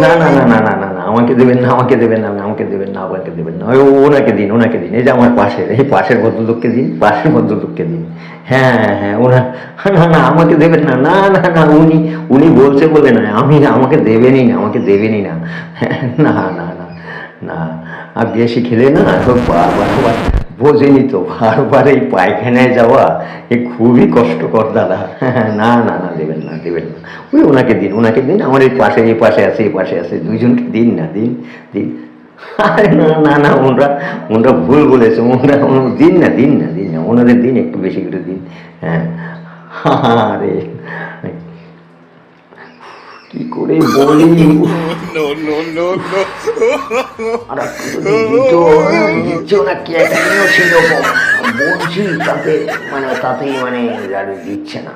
না না না না না না না আমাকে দেবেন না আমাকে দেবেন না আমাকে দেবেন না আমাকে দেবেন না ওনাকে দিন ওনাকে দিন এই যে আমার পাশের এই পাশের ভদ্রলোককে দিন পাশের ভদ্রলোককে দিন হ্যাঁ হ্যাঁ হ্যাঁ ওনা না না আমাকে দেবেন না না না না উনি উনি বলছে বলে না আমি আমাকে দেবেনই না আমাকে দেবেনই না হ্যাঁ, না না না না আর বেশি খেলে না আবার বোঝেনি তো, বারবার এই পায়খানায় যাওয়া, এ খুবই কষ্টকর দাদা। না না না, দেবেন না দেবেন না। ওই ওনাকে দিন ওনাকে দিন, আমার এই পাশে এই পাশে আছে, এই পাশে আছে, দুইজনকে দিন না, দিন দিন। আরে না না না, ওনরা ওনরা ভুল বলেছে, ওনরা ওন- দিন না দিন না দিন না, ওনাদের দিন একটু বেশি করে দিন হ্যাঁ। আরে, কি করে বলি? No, no, no, no. Ahora, একটু তো দিত দিচ্ছ না কি একটা নিয়েও ছিল বলছি তাতে মানে তাতেই মানে দিচ্ছে না